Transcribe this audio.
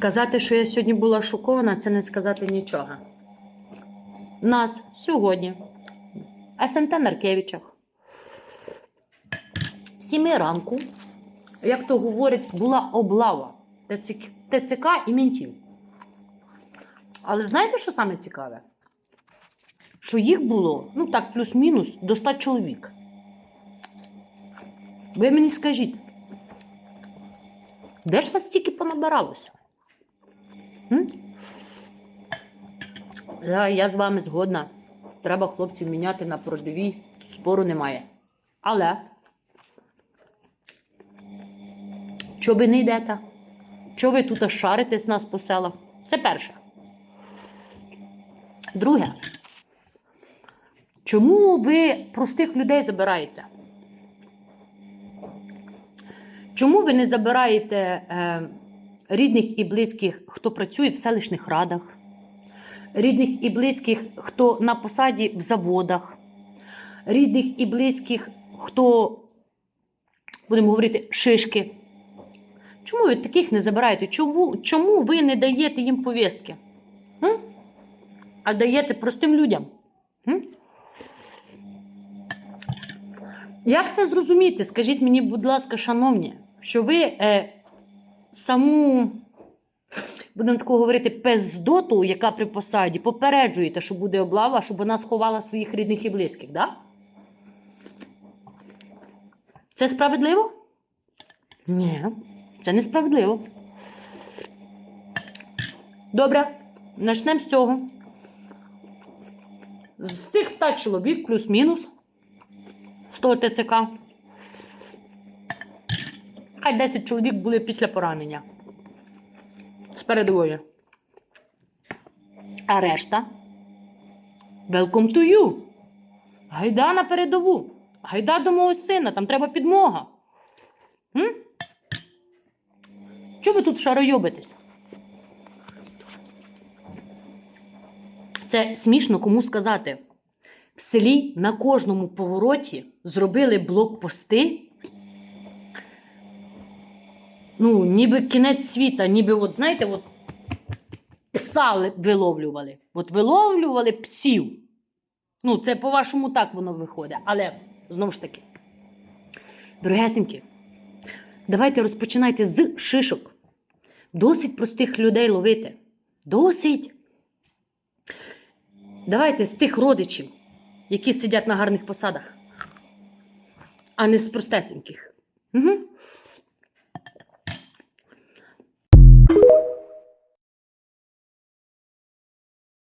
Сказати, що я сьогодні була шокована, це не сказати нічого. Нас сьогодні, СМТ Наркевичах, сіми ранку, як то говорять, була облава ТЦК, і мінтів. Але знаєте, що саме цікаве? Що їх було, ну так, плюс-мінус, до 100 чоловік. Ви мені скажіть, де ж вас стільки понабиралося? Да, я з вами згодна. Треба хлопців міняти на продові, спору немає. Але чого ви не йдете? Чого ви тут шаритесь нас по селах? Це перше. Друге. Чому ви простих людей забираєте? Чому ви не забираєте е, рідних і близьких, хто працює в селищних радах, рідних і близьких, хто на посаді в заводах, рідних і близьких, хто, будемо говорити, шишки? Чому ви таких не забираєте? Чому, чому ви не даєте їм повістки? М? А даєте простим людям? М? Як це зрозуміти? Скажіть мені, будь ласка, шановні, що ви е, саму, будемо тако говорити, пездоту, яка при посаді, попереджуєте, що буде облава, щоб вона сховала своїх рідних і близьких, да? Це справедливо? Ні, це несправедливо. Добре, почнемо з цього. З тих 100 чоловік, плюс-мінус, з того ТЦК. Хай 10 чоловік були після поранення. З передової. А решта. Welcome to you. Гайда на передову. Гайда до мого сина, там треба підмога. М? Чого ви тут шаройобитесь? Це смішно кому сказати. В селі на кожному повороті зробили блокпости. Ну, ніби кінець світа, ніби, от, знаєте, от пса виловлювали. От виловлювали псів. Ну, це по-вашому так воно виходить. Але знову ж таки, дорогесенькі, давайте розпочинайте з шишок. Досить простих людей ловити. Досить. Давайте з тих родичів, які сидять на гарних посадах, а не з простесеньких. Угу.